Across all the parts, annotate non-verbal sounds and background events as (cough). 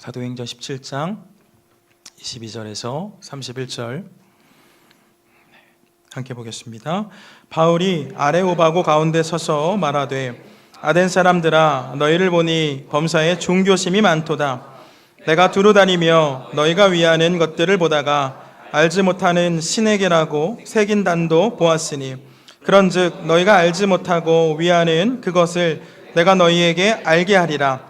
사도행전 17장 22절에서 31절 함께 보겠습니다. 바울이 아레오바고 가운데 서서 말하되 아덴 사람들아 너희를 보니 범사에 종교심이 많도다. 내가 두루 다니며 너희가 위하는 것들을 보다가 알지 못하는 신에게라고 새긴 단도 보았으니 그런즉 너희가 알지 못하고 위하는 그것을 내가 너희에게 알게 하리라.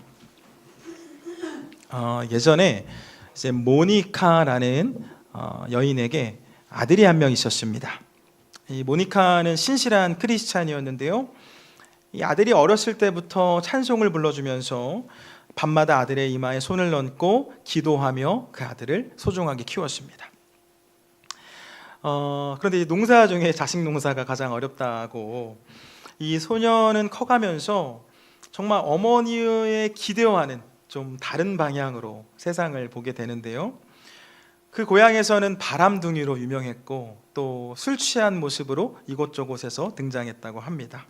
어, 예전에 이제 모니카라는 어, 여인에게 아들이 한 명 있었습니다. 이 모니카는 신실한 크리스찬이었는데요. 이 아들이 어렸을 때부터 찬송을 불러주면서 밤마다 아들의 이마에 손을 얹고 기도하며 그 아들을 소중하게 키웠습니다. 어, 그런데 이 농사 중에 자식 농사가 가장 어렵다고 이 소녀는 커가면서 정말 어머니의 기대와는 좀 다른 방향으로 세상을 보게 되는데요. 그 고향에서는 바람둥이로 유명했고 또 술 취한 모습으로 이곳저곳에서 등장했다고 합니다.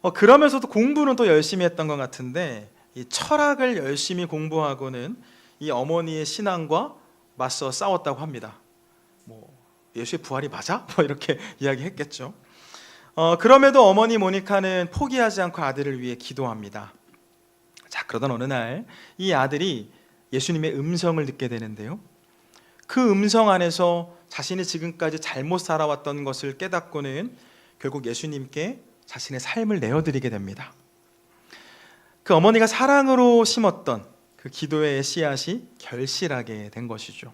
어, 그러면서도 공부는 또 열심히 했던 것 같은데 이 철학을 열심히 공부하고는 이 어머니의 신앙과 맞서 싸웠다고 합니다. 뭐 예수의 부활이 맞아? (laughs) 뭐 이렇게 (laughs) 이야기했겠죠. 어, 그럼에도 어머니 모니카는 포기하지 않고 아들을 위해 기도합니다. 자 그러던 어느 날 이 아들이 예수님의 음성을 듣게 되는데요. 그 음성 안에서 자신이 지금까지 잘못 살아왔던 것을 깨닫고는 결국 예수님께 자신의 삶을 내어드리게 됩니다. 그 어머니가 사랑으로 심었던 그 기도의 씨앗이 결실하게 된 것이죠.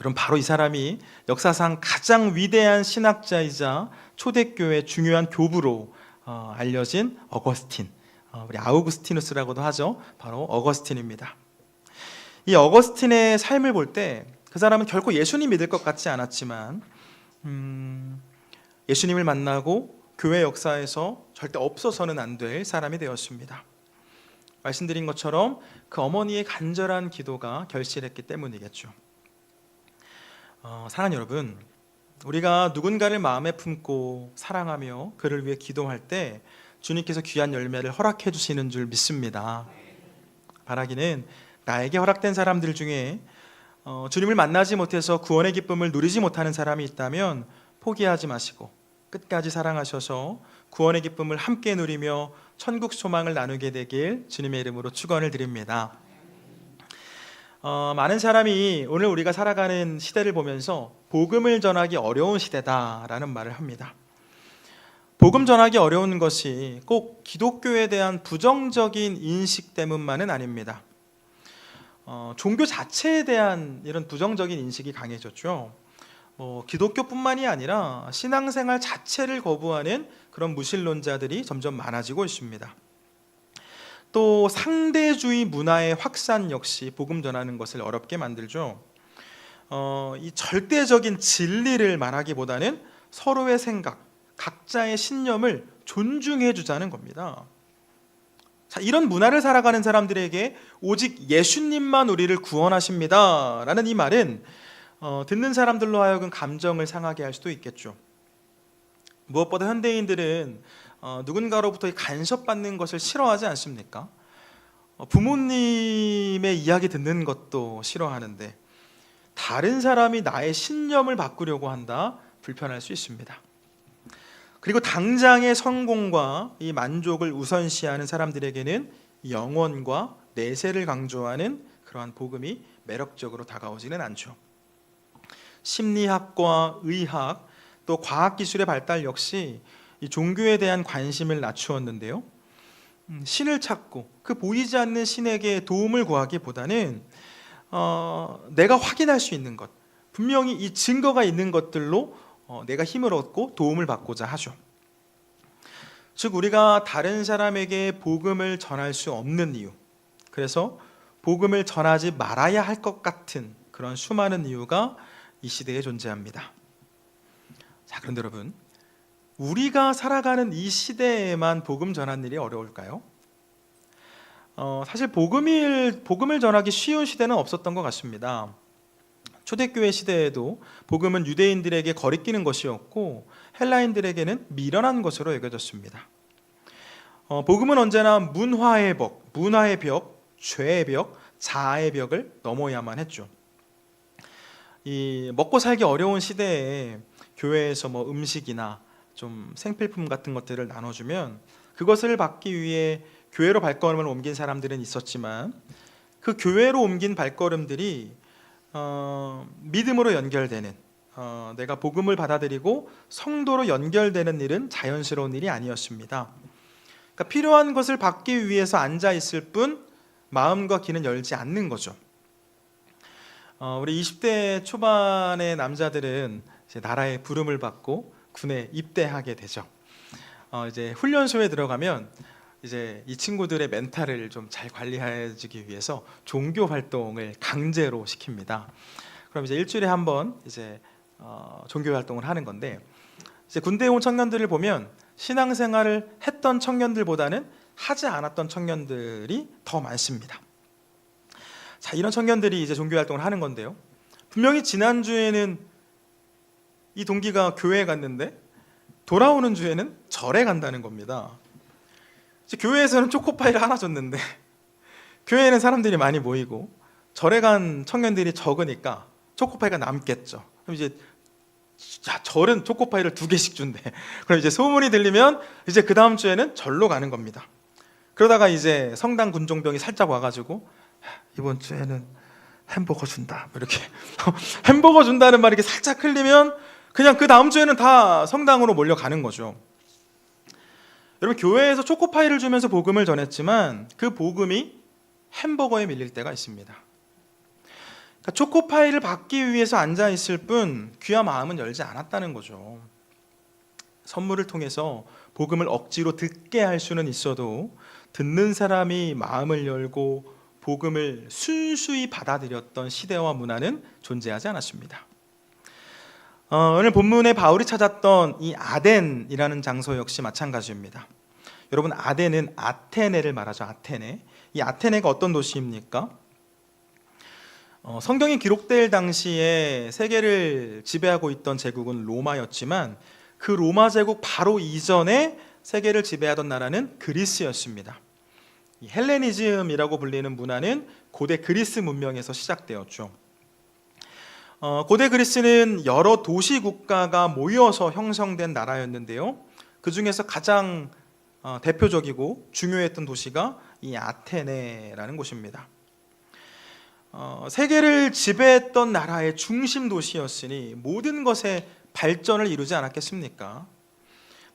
여러분 바로 이 사람이 역사상 가장 위대한 신학자이자 초대교회 중요한 교부로 어, 알려진 어거스틴, 어, 우리 아우구스티누스라고도 하죠. 바로 어거스틴입니다. 이 어거스틴의 삶을 볼 때 그 사람은 결코 예수님 믿을 것 같지 않았지만 음, 예수님을 만나고 교회 역사에서 절대 없어서는 안 될 사람이 되었습니다. 말씀드린 것처럼 그 어머니의 간절한 기도가 결실했기 때문이겠죠. 어, 사랑하는 여러분, 우리가 누군가를 마음에 품고 사랑하며 그를 위해 기도할 때 주님께서 귀한 열매를 허락해 주시는 줄 믿습니다. 바라기는 나에게 허락된 사람들 중에 어, 주님을 만나지 못해서 구원의 기쁨을 누리지 못하는 사람이 있다면 포기하지 마시고 끝까지 사랑하셔서 구원의 기쁨을 함께 누리며 천국 소망을 나누게 되길 주님의 이름으로 축원을 드립니다. 어, 많은 사람이 오늘 우리가 살아가는 시대를 보면서 복음을 전하기 어려운 시대다라는 말을 합니다. 복음 전하기 어려운 것이 꼭 기독교에 대한 부정적인 인식 때문만은 아닙니다. 어, 종교 자체에 대한 이런 부정적인 인식이 강해졌죠. 뭐 기독교뿐만이 아니라 신앙생활 자체를 거부하는 그런 무신론자들이 점점 많아지고 있습니다. 또 상대주의 문화의 확산 역시 복음 전하는 것을 어렵게 만들죠. 어, 이 절대적인 진리를 말하기보다는 서로의 생각, 각자의 신념을 존중해 주자는 겁니다. 자, 이런 문화를 살아가는 사람들에게 오직 예수님만 우리를 구원하십니다 라는 이 말은 어, 듣는 사람들로 하여금 감정을 상하게 할 수도 있겠죠. 무엇보다 현대인들은 어, 누군가로부터 간섭받는 것을 싫어하지 않습니까? 어, 부모님의 이야기 듣는 것도 싫어하는데 다른 사람이 나의 신념을 바꾸려고 한다 불편할 수 있습니다. 그리고 당장의 성공과 이 만족을 우선시하는 사람들에게는 영원과 내세를 강조하는 그러한 복음이 매력적으로 다가오지는 않죠. 심리학과 의학 또 과학 기술의 발달 역시 이 종교에 대한 관심을 낮추었는데요. 음, 신을 찾고 그 보이지 않는 신에게 도움을 구하기보다는 어, 내가 확인할 수 있는 것, 분명히 이 증거가 있는 것들로 어, 내가 힘을 얻고 도움을 받고자 하죠. 즉 우리가 다른 사람에게 복음을 전할 수 없는 이유, 그래서 복음을 전하지 말아야 할 것 같은 그런 수많은 이유가 이 시대에 존재합니다. 자, 그런데 여러분, 우리가 살아가는 이 시대에만 복음 전하는 일이 어려울까요? 어, 사실 복음일 복음을 전하기 쉬운 시대는 없었던 것 같습니다. 초대교회 시대에도 복음은 유대인들에게 거리끼는 것이었고 헬라인들에게는 미련한 것으로 여겨졌습니다. 어, 복음은 언제나 문화의 벽, 문화의 벽, 죄의 벽, 자아의 벽을 넘어야만 했죠. 이 먹고 살기 어려운 시대에 교회에서 뭐 음식이나 좀 생필품 같은 것들을 나눠주면 그것을 받기 위해 교회로 발걸음을 옮긴 사람들은 있었지만 그 교회로 옮긴 발걸음들이 어, 믿음으로 연결되는 어, 내가 복음을 받아들이고 성도로 연결되는 일은 자연스러운 일이 아니었습니다. 그러니까 필요한 것을 받기 위해서 앉아 있을 뿐 마음과 귀는 열지 않는 거죠. 어, 우리 20대 초반의 남자들은 나라의 부름을 받고 군에 입대하게 되죠. 어, 이제 훈련소에 들어가면 이제 이 친구들의 멘탈을 좀 잘 관리해주기 위해서 종교 활동을 강제로 시킵니다. 그럼 이제 일주일에 한 번 이제 어, 종교 활동을 하는 건데 이제 군대에 온 청년들을 보면 신앙생활을 했던 청년들보다는 하지 않았던 청년들이 더 많습니다. 자, 이런 청년들이 이제 종교 활동을 하는 건데요. 분명히 지난 주에는 이 동기가 교회에 갔는데 돌아오는 주에는 절에 간다는 겁니다. 교회에서는 초코파이를 하나 줬는데 (laughs) 교회에는 사람들이 많이 모이고 절에 간 청년들이 적으니까 초코파이가 남겠죠. 그럼 이제 야, 절은 초코파이를 두 개씩 준대. (laughs) 그럼 이제 소문이 들리면 이제 그 다음 주에는 절로 가는 겁니다. 그러다가 이제 성당 군종병이 살짝 와가지고 이번 주에는 햄버거 준다. 뭐 이렇게 (laughs) 햄버거 준다는 말이 이렇게 살짝 흘리면 그냥 그 다음 주에는 다 성당으로 몰려가는 거죠. 여러분 교회에서 초코파이를 주면서 복음을 전했지만 그 복음이 햄버거에 밀릴 때가 있습니다. 그러니까 초코파이를 받기 위해서 앉아 있을 뿐 귀와 마음은 열지 않았다는 거죠. 선물을 통해서 복음을 억지로 듣게 할 수는 있어도 듣는 사람이 마음을 열고 복음을 순수히 받아들였던 시대와 문화는 존재하지 않았습니다. 어, 오늘 본문에 바울이 찾았던 이 아덴이라는 장소 역시 마찬가지입니다. 여러분 아덴은 아테네를 말하죠. 아테네. 이 아테네가 어떤 도시입니까? 어, 성경이 기록될 당시에 세계를 지배하고 있던 제국은 로마였지만 그 로마 제국 바로 이전에 세계를 지배하던 나라는 그리스였습니다. 이 헬레니즘이라고 불리는 문화는 고대 그리스 문명에서 시작되었죠. 어, 고대 그리스는 여러 도시 국가가 모여서 형성된 나라였는데요. 그 중에서 가장 어, 대표적이고 중요했던 도시가 이 아테네라는 곳입니다. 어, 세계를 지배했던 나라의 중심 도시였으니 모든 것에 발전을 이루지 않았겠습니까?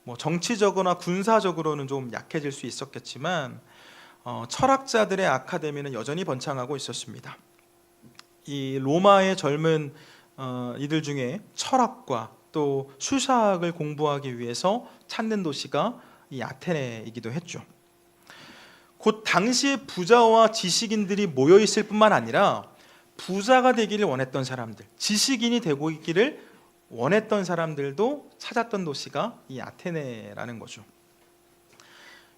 뭐 정치적으로나 군사적으로는 좀 약해질 수 있었겠지만 어, 철학자들의 아카데미는 여전히 번창하고 있었습니다. 이 로마의 젊은 어, 이들 중에 철학과 또 수사학을 공부하기 위해서 찾는 도시가 이 아테네이기도 했죠. 곧 당시의 부자와 지식인들이 모여 있을 뿐만 아니라 부자가 되기를 원했던 사람들, 지식인이 되고 있기를 원했던 사람들도 찾았던 도시가 이 아테네라는 거죠.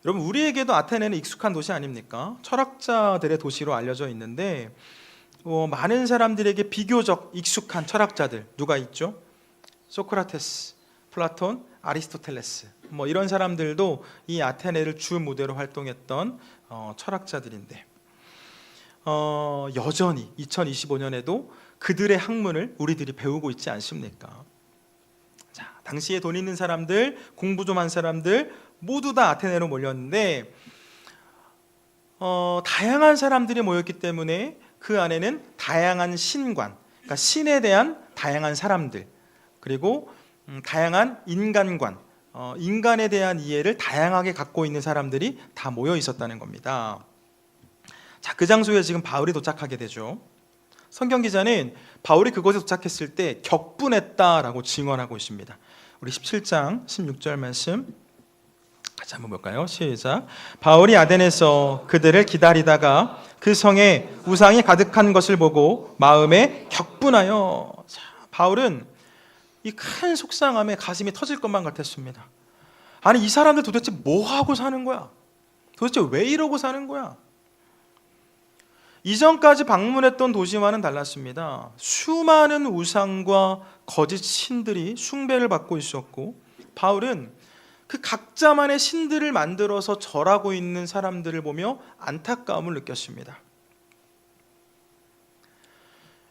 여러분 우리에게도 아테네는 익숙한 도시 아닙니까? 철학자들의 도시로 알려져 있는데 어, 많은 사람들에게 비교적 익숙한 철학자들 누가 있죠? 소크라테스, 플라톤, 아리스토텔레스 뭐 이런 사람들도 이 아테네를 주 무대로 활동했던 어, 철학자들인데 어, 여전히 2025년에도 그들의 학문을 우리들이 배우고 있지 않습니까? 자, 당시에 돈 있는 사람들, 공부 좀 한 사람들 모두 다 아테네로 몰렸는데 어, 다양한 사람들이 모였기 때문에 그 안에는 다양한 신관, 그러니까 신에 대한 다양한 사람들, 그리고 음, 다양한 인간관, 어, 인간에 대한 이해를 다양하게 갖고 있는 사람들이 다 모여 있었다는 겁니다. 자, 그 장소에 지금 바울이 도착하게 되죠. 성경 기자는 바울이 그곳에 도착했을 때 격분했다라고 증언하고 있습니다. 우리 17장 16절 말씀 같이 한번 볼까요? 시작. 바울이 아덴에서 그들을 기다리다가 그 성에 우상이 가득한 것을 보고 마음에 격분하여 자, 바울은 이 큰 속상함에 가슴이 터질 것만 같았습니다. 아니 이 사람들 도대체 뭐 하고 사는 거야? 도대체 왜 이러고 사는 거야? 이전까지 방문했던 도시와는 달랐습니다. 수많은 우상과 거짓 신들이 숭배를 받고 있었고 바울은 그 각자만의 신들을 만들어서 절하고 있는 사람들을 보며 안타까움을 느꼈습니다.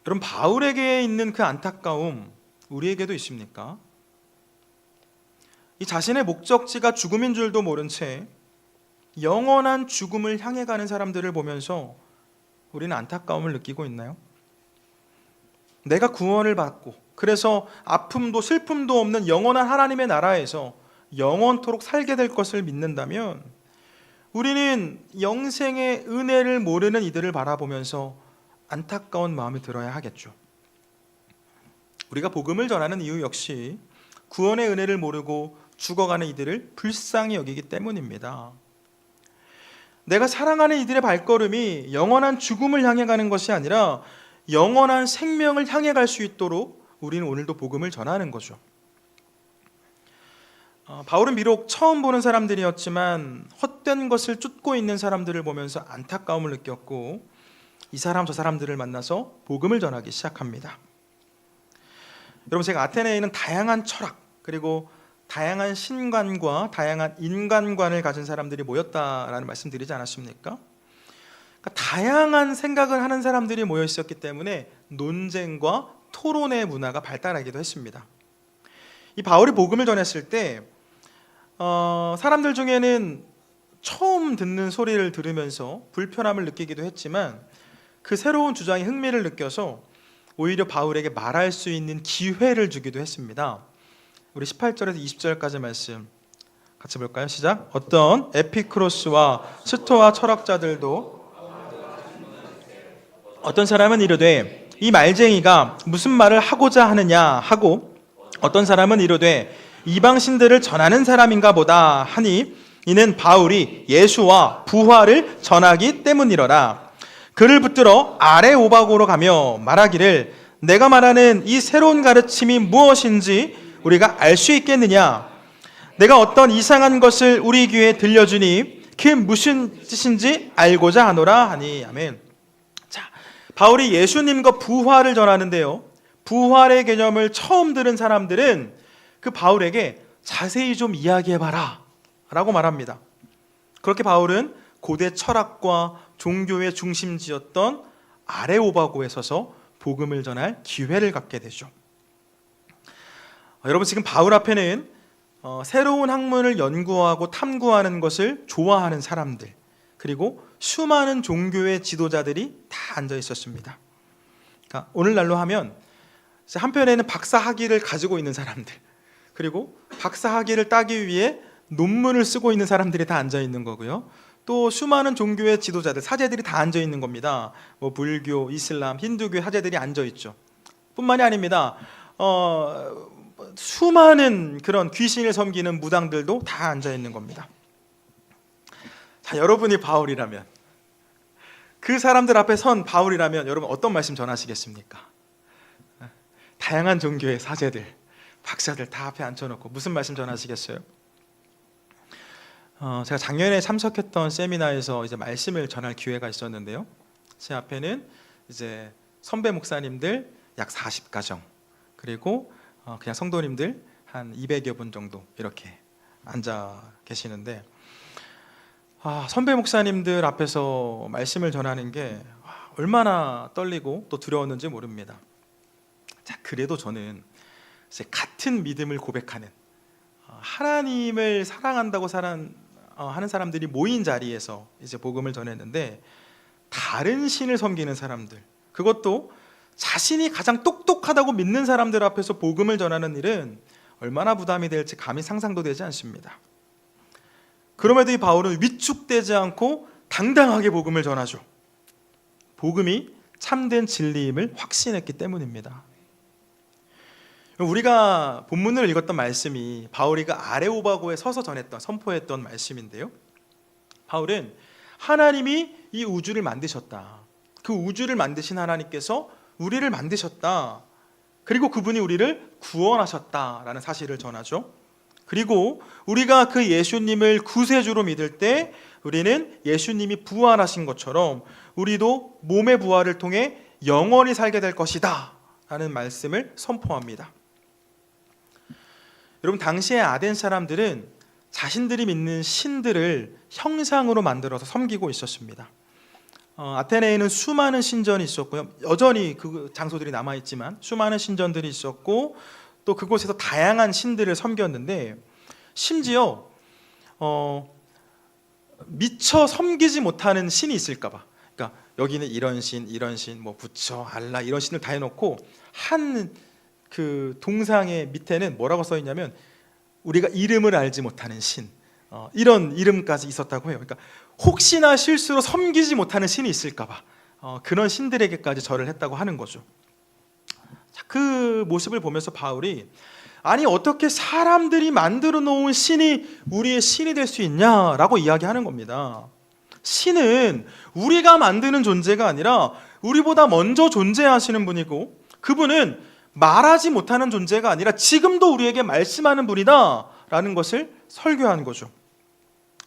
여러분 바울에게 있는 그 안타까움 우리에게도 있습니까? 이 자신의 목적지가 죽음인 줄도 모른 채 영원한 죽음을 향해 가는 사람들을 보면서 우리는 안타까움을 느끼고 있나요? 내가 구원을 받고 그래서 아픔도 슬픔도 없는 영원한 하나님의 나라에서 영원토록 살게 될 것을 믿는다면 우리는 영생의 은혜를 모르는 이들을 바라보면서 안타까운 마음이 들어야 하겠죠. 우리가 복음을 전하는 이유 역시 구원의 은혜를 모르고 죽어가는 이들을 불쌍히 여기기 때문입니다. 내가 사랑하는 이들의 발걸음이 영원한 죽음을 향해 가는 것이 아니라 영원한 생명을 향해 갈 수 있도록 우리는 오늘도 복음을 전하는 거죠. 어, 바울은 비록 처음 보는 사람들이었지만 헛된 것을 쫓고 있는 사람들을 보면서 안타까움을 느꼈고 이 사람 저 사람들을 만나서 복음을 전하기 시작합니다. 여러분 제가 아테네에 있는 다양한 철학 그리고 다양한 신관과 다양한 인간관을 가진 사람들이 모였다라는 말씀드리지 않았습니까? 그러니까 다양한 생각을 하는 사람들이 모여 있었기 때문에 논쟁과 토론의 문화가 발달하기도 했습니다. 이 바울이 복음을 전했을 때 어, 사람들 중에는 처음 듣는 소리를 들으면서 불편함을 느끼기도 했지만 그 새로운 주장에 흥미를 느껴서 오히려 바울에게 말할 수 있는 기회를 주기도 했습니다. 우리 18절에서 20절까지 말씀 같이 볼까요? 시작. 어떤 에피크로스와 스토아 철학자들도 어떤 사람은 이르되 이 말쟁이가 무슨 말을 하고자 하느냐 하고 어떤 사람은 이르되 이방 신들을 전하는 사람인가 보다 하니 이는 바울이 예수와 부활을 전하기 때문이러라. 그를 붙들어 아래 오박으로 가며 말하기를 내가 말하는 이 새로운 가르침이 무엇인지 우리가 알 수 있겠느냐? 내가 어떤 이상한 것을 우리 귀에 들려주니 그 무슨 뜻인지 알고자 하노라 하니 아멘. 자, 바울이 예수님과 부활을 전하는데요. 부활의 개념을 처음 들은 사람들은 그 바울에게 자세히 좀 이야기해봐라 라고 말합니다. 그렇게 바울은 고대 철학과 종교의 중심지였던 아레오바고에 서서 복음을 전할 기회를 갖게 되죠. 어, 여러분 지금 바울 앞에는 어, 새로운 학문을 연구하고 탐구하는 것을 좋아하는 사람들 그리고 수많은 종교의 지도자들이 다 앉아 있었습니다. 그러니까 오늘날로 하면 한편에는 박사 학위를 가지고 있는 사람들 그리고 박사 학위를 따기 위해 논문을 쓰고 있는 사람들이 다 앉아 있는 거고요. 또 수많은 종교의 지도자들, 사제들이 다 앉아 있는 겁니다. 뭐 불교, 이슬람, 힌두교 사제들이 앉아 있죠. 뿐만이 아닙니다. 어, 수많은 그런 귀신을 섬기는 무당들도 다 앉아 있는 겁니다. 자, 여러분이 바울이라면 그 사람들 앞에 선 바울이라면 여러분 어떤 말씀 전하시겠습니까? 다양한 종교의 사제들, 박사들 다 앞에 앉혀놓고 무슨 말씀 전하시겠어요? 어, 제가 작년에 참석했던 세미나에서 이제 말씀을 전할 기회가 있었는데요. 제 앞에는 이제 선배 목사님들 약 40가정 그리고 어, 그냥 성도님들 한 200여 분 정도 이렇게 앉아 계시는데 아, 선배 목사님들 앞에서 말씀을 전하는 게 와, 얼마나 떨리고 또 두려웠는지 모릅니다. 자, 그래도 저는 같은 믿음을 고백하는 어, 하나님을 사랑한다고 사랑, 어, 하는 사람들이 모인 자리에서 이제 복음을 전했는데 다른 신을 섬기는 사람들 그것도 자신이 가장 똑똑하다고 믿는 사람들 앞에서 복음을 전하는 일은 얼마나 부담이 될지 감히 상상도 되지 않습니다. 그럼에도 이 바울은 위축되지 않고 당당하게 복음을 전하죠. 복음이 참된 진리임을 확신했기 때문입니다. 우리가 본문을 읽었던 말씀이 바울이가 아레오바고에 서서 전했던 선포했던 말씀인데요. 바울은 하나님이 이 우주를 만드셨다. 그 우주를 만드신 하나님께서 우리를 만드셨다. 그리고 그분이 우리를 구원하셨다라는 사실을 전하죠. 그리고 우리가 그 예수님을 구세주로 믿을 때 우리는 예수님이 부활하신 것처럼 우리도 몸의 부활을 통해 영원히 살게 될 것이다. 라는 말씀을 선포합니다. 여러분, 당시의 아덴 사람들은 자신들이 믿는 신들을 형상으로 만들어서 섬기고 있었습니다. 어, 아테네에는 수많은 신전이 있었고요. 여전히 그 장소들이 남아 있지만 수많은 신전들이 있었고 또 그곳에서 다양한 신들을 섬겼는데 심지어 어, 미처 섬기지 못하는 신이 있을까봐. 그러니까 여기는 이런 신, 이런 신, 뭐 부처, 알라 이런 신을 다 해놓고 한 그 동상의 밑에는 뭐라고 써 있냐면 우리가 이름을 알지 못하는 신 어, 이런 이름까지 있었다고 해요. 그러니까 혹시나 실수로 섬기지 못하는 신이 있을까봐 어, 그런 신들에게까지 절을 했다고 하는 거죠. 자, 그 모습을 보면서 바울이 아니 어떻게 사람들이 만들어 놓은 신이 우리의 신이 될 수 있냐라고 이야기하는 겁니다. 신은 우리가 만드는 존재가 아니라 우리보다 먼저 존재하시는 분이고 그분은 말하지 못하는 존재가 아니라 지금도 우리에게 말씀하는 분이다라는 것을 설교한 거죠.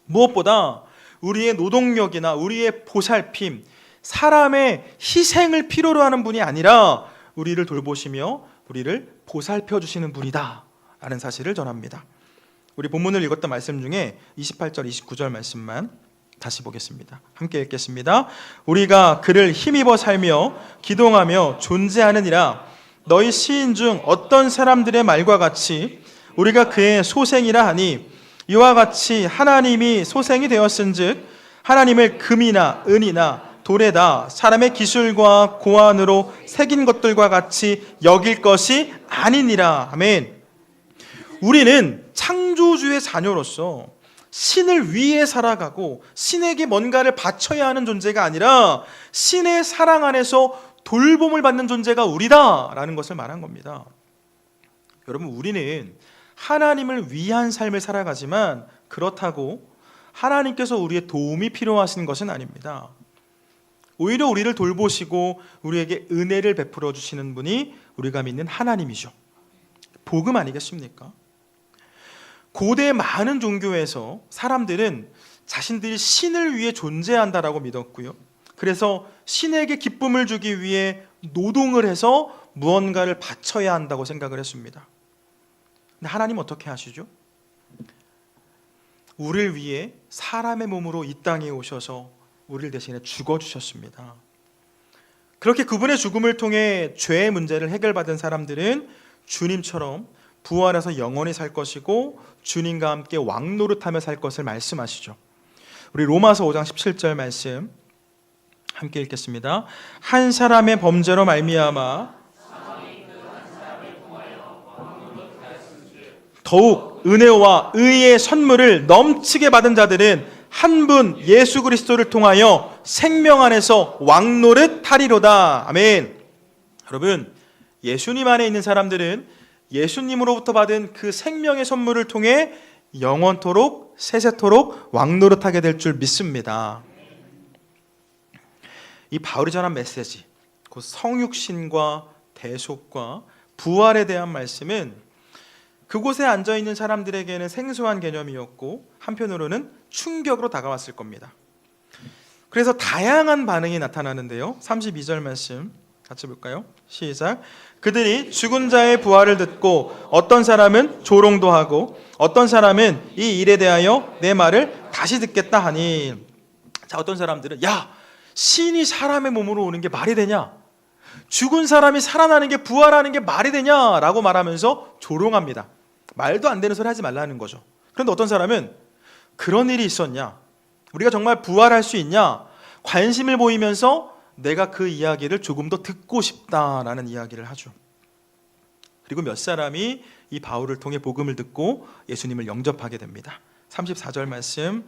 무엇보다 우리의 노동력이나 우리의 보살핌, 사람의 희생을 필요로 하는 분이 아니라 우리를 돌보시며 우리를 보살펴 주시는 분이다라는 사실을 전합니다. 우리 본문을 읽었던 말씀 중에 28절, 29절 말씀만 다시 보겠습니다. 함께 읽겠습니다. 우리가 그를 힘입어 살며 기동하며 존재하느니라 너희 시인 중 어떤 사람들의 말과 같이 우리가 그의 소생이라 하니 이와 같이 하나님이 소생이 되었은즉 하나님을 금이나 은이나 돌에다 사람의 기술과 고안으로 새긴 것들과 같이 여길 것이 아니니라. 아멘. 우리는 창조주의 자녀로서 신을 위해 살아가고 신에게 뭔가를 바쳐야 하는 존재가 아니라 신의 사랑 안에서 돌봄을 받는 존재가 우리다라는 것을 말한 겁니다. 여러분 우리는 하나님을 위한 삶을 살아가지만 그렇다고 하나님께서 우리의 도움이 필요하신 것은 아닙니다. 오히려 우리를 돌보시고 우리에게 은혜를 베풀어 주시는 분이 우리가 믿는 하나님이죠. 복음 아니겠습니까? 고대 많은 종교에서 사람들은 자신들이 신을 위해 존재한다라고 믿었고요. 그래서 신에게 기쁨을 주기 위해 노동을 해서 무언가를 바쳐야 한다고 생각을 했습니다. 근데 하나님 어떻게 하시죠? 우리를 위해 사람의 몸으로 이 땅에 오셔서 우리를 대신에 죽어 주셨습니다. 그렇게 그분의 죽음을 통해 죄의 문제를 해결받은 사람들은 주님처럼 부활해서 영원히 살 것이고 주님과 함께 왕노릇하며 살 것을 말씀하시죠. 우리 로마서 5장 17절 말씀 함께 읽겠습니다. 한 사람의 범죄로 말미암아 더욱 은혜와 의의 선물을 넘치게 받은 자들은 한 분 예수 그리스도를 통하여 생명 안에서 왕노릇 하리로다. 아멘. 여러분, 예수님 안에 있는 사람들은 예수님으로부터 받은 그 생명의 선물을 통해 영원토록 세세토록 왕노릇하게 될 줄 믿습니다. 이 바울이 전한 메시지, 그 성육신과 대속과 부활에 대한 말씀은 그곳에 앉아 있는 사람들에게는 생소한 개념이었고 한편으로는 충격으로 다가왔을 겁니다. 그래서 다양한 반응이 나타나는데요. 32절 말씀 같이 볼까요? 시작. 그들이 죽은 자의 부활을 듣고 어떤 사람은 조롱도 하고 어떤 사람은 이 일에 대하여 내 말을 다시 듣겠다 하니 자 어떤 사람들은 야 신이 사람의 몸으로 오는 게 말이 되냐? 죽은 사람이 살아나는 게 부활하는 게 말이 되냐라고 말하면서 조롱합니다. 말도 안 되는 소리 하지 말라는 거죠. 그런데 어떤 사람은 그런 일이 있었냐? 우리가 정말 부활할 수 있냐? 관심을 보이면서 내가 그 이야기를 조금 더 듣고 싶다라는 이야기를 하죠. 그리고 몇 사람이 이 바울을 통해 복음을 듣고 예수님을 영접하게 됩니다. 34절 말씀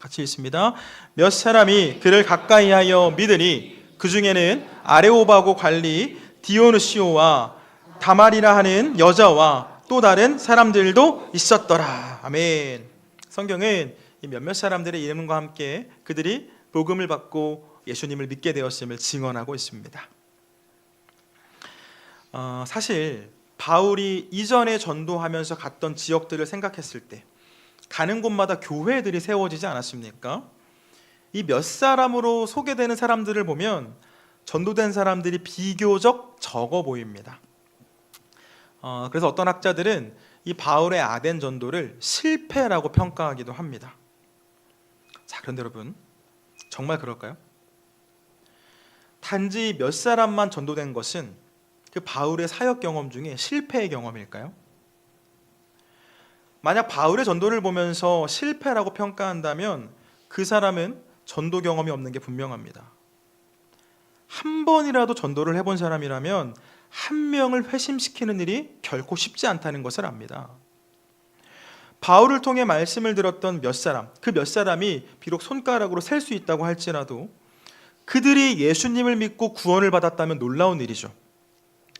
같이 읽습니다. 몇 사람이 그를 가까이 하여 믿으니 그 중에는 아레오바고 관리 디오누시오와 다말이라 하는 여자와 또 다른 사람들도 있었더라. 아멘. 성경은 이 몇몇 사람들의 이름과 함께 그들이 복음을 받고 예수님을 믿게 되었음을 증언하고 있습니다. 어, 사실 바울이 이전에 전도하면서 갔던 지역들을 생각했을 때 가는 곳마다 교회들이 세워지지 않았습니까? 이 몇 사람으로 소개되는 사람들을 보면 전도된 사람들이 비교적 적어 보입니다. 어, 그래서 어떤 학자들은 이 바울의 아덴 전도를 실패라고 평가하기도 합니다. 자, 그런데 여러분, 정말 그럴까요? 단지 몇 사람만 전도된 것은 그 바울의 사역 경험 중에 실패의 경험일까요? 만약 바울의 전도를 보면서 실패라고 평가한다면 그 사람은 전도 경험이 없는 게 분명합니다. 한 번이라도 전도를 해본 사람이라면 한 명을 회심시키는 일이 결코 쉽지 않다는 것을 압니다. 바울을 통해 말씀을 들었던 몇 사람, 그 몇 사람이 비록 손가락으로 셀 수 있다고 할지라도 그들이 예수님을 믿고 구원을 받았다면 놀라운 일이죠.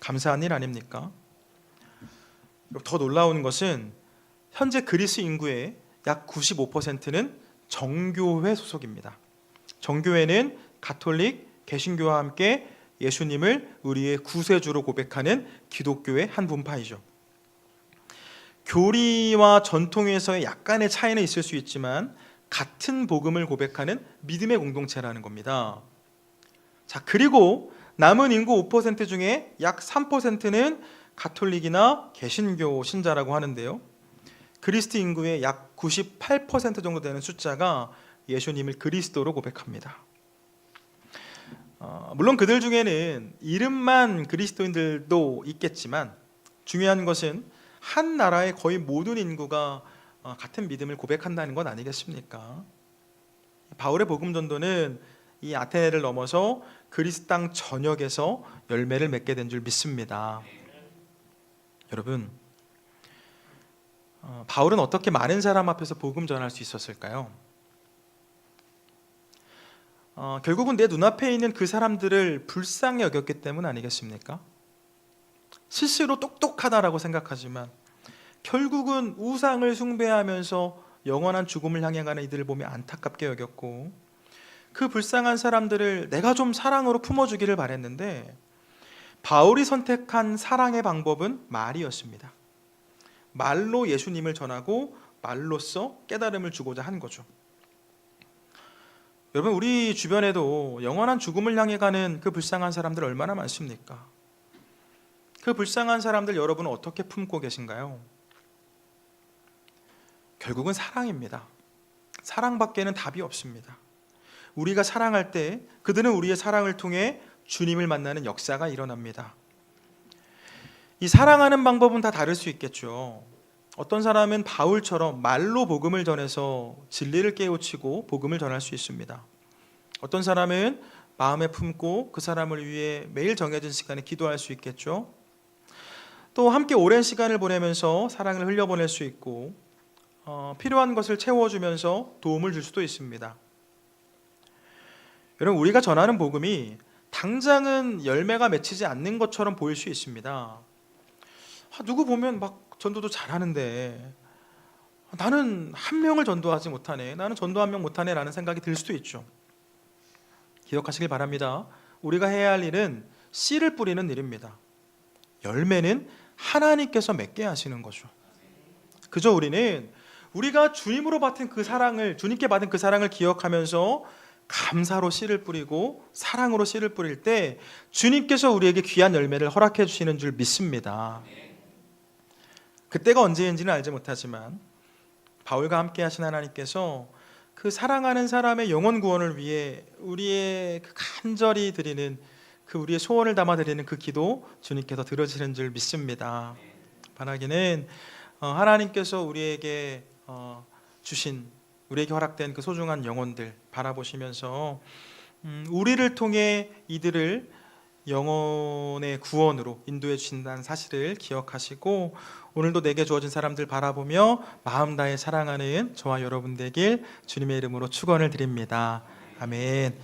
감사한 일 아닙니까? 더 놀라운 것은 현재 그리스 인구의 약 95%는 정교회 소속입니다. 정교회는 가톨릭, 개신교와 함께 예수님을 우리의 구세주로 고백하는 기독교의 한 분파이죠. 교리와 전통에서의 약간의 차이는 있을 수 있지만 같은 복음을 고백하는 믿음의 공동체라는 겁니다. 자, 그리고 남은 인구 5% 중에 약 3%는 가톨릭이나 개신교 신자라고 하는데요. 그리스도 인구의 약 98% 정도 되는 숫자가 예수님을 그리스도로 고백합니다. 어, 물론 그들 중에는 이름만 그리스도인들도 있겠지만 중요한 것은 한 나라의 거의 모든 인구가 어, 같은 믿음을 고백한다는 것 아니겠습니까? 바울의 복음 전도는 이 아테네를 넘어서 그리스 땅 전역에서 열매를 맺게 된 줄 믿습니다. 여러분, 어, 바울은 어떻게 많은 사람 앞에서 복음 전할 수 있었을까요? 어, 결국은 내 눈앞에 있는 그 사람들을 불쌍히 여겼기 때문 아니겠습니까? 스스로 똑똑하다라고 생각하지만 결국은 우상을 숭배하면서 영원한 죽음을 향해 가는 이들을 보며 안타깝게 여겼고 그 불쌍한 사람들을 내가 좀 사랑으로 품어주기를 바랬는데 바울이 선택한 사랑의 방법은 말이었습니다. 말로 예수님을 전하고 말로써 깨달음을 주고자 한 거죠. 여러분 우리 주변에도 영원한 죽음을 향해 가는 그 불쌍한 사람들 얼마나 많습니까? 그 불쌍한 사람들 여러분은 어떻게 품고 계신가요? 결국은 사랑입니다. 사랑밖에는 답이 없습니다. 우리가 사랑할 때 그들은 우리의 사랑을 통해 주님을 만나는 역사가 일어납니다. 이 사랑하는 방법은 다 다를 수 있겠죠. 어떤 사람은 바울처럼 말로 복음을 전해서 진리를 깨우치고 복음을 전할 수 있습니다. 어떤 사람은 마음에 품고 그 사람을 위해 매일 정해진 시간에 기도할 수 있겠죠. 또 함께 오랜 시간을 보내면서 사랑을 흘려보낼 수 있고 어, 필요한 것을 채워주면서 도움을 줄 수도 있습니다. 여러분 우리가 전하는 복음이 당장은 열매가 맺히지 않는 것처럼 보일 수 있습니다. 아, 누구 보면 막 전도도 잘하는데 나는 한 명을 전도하지 못하네. 나는 전도 한 명 못하네라는 생각이 들 수도 있죠. 기억하시길 바랍니다. 우리가 해야 할 일은 씨를 뿌리는 일입니다. 열매는 하나님께서 맺게 하시는 거죠. 그저 우리는 우리가 주님으로 받은 그 사랑을 주님께 받은 그 사랑을 기억하면서 감사로 씨를 뿌리고 사랑으로 씨를 뿌릴 때 주님께서 우리에게 귀한 열매를 허락해 주시는 줄 믿습니다. 그때가 언제인지는 알지 못하지만 바울과 함께 하신 하나님께서 그 사랑하는 사람의 영혼 구원을 위해 우리의 그 간절히 드리는 그 우리의 소원을 담아 드리는 그 기도 주님께서 들어주시는 줄 믿습니다. 바라기는 어, 하나님께서 우리에게 어, 주신 우리에게 허락된 그 소중한 영혼들 바라보시면서 음, 우리를 통해 이들을 영혼의 구원으로 인도해 주신다는 사실을 기억하시고 오늘도 내게 주어진 사람들 바라보며 마음 다해 사랑하는 저와 여러분 되길 주님의 이름으로 축원을 드립니다. 아멘.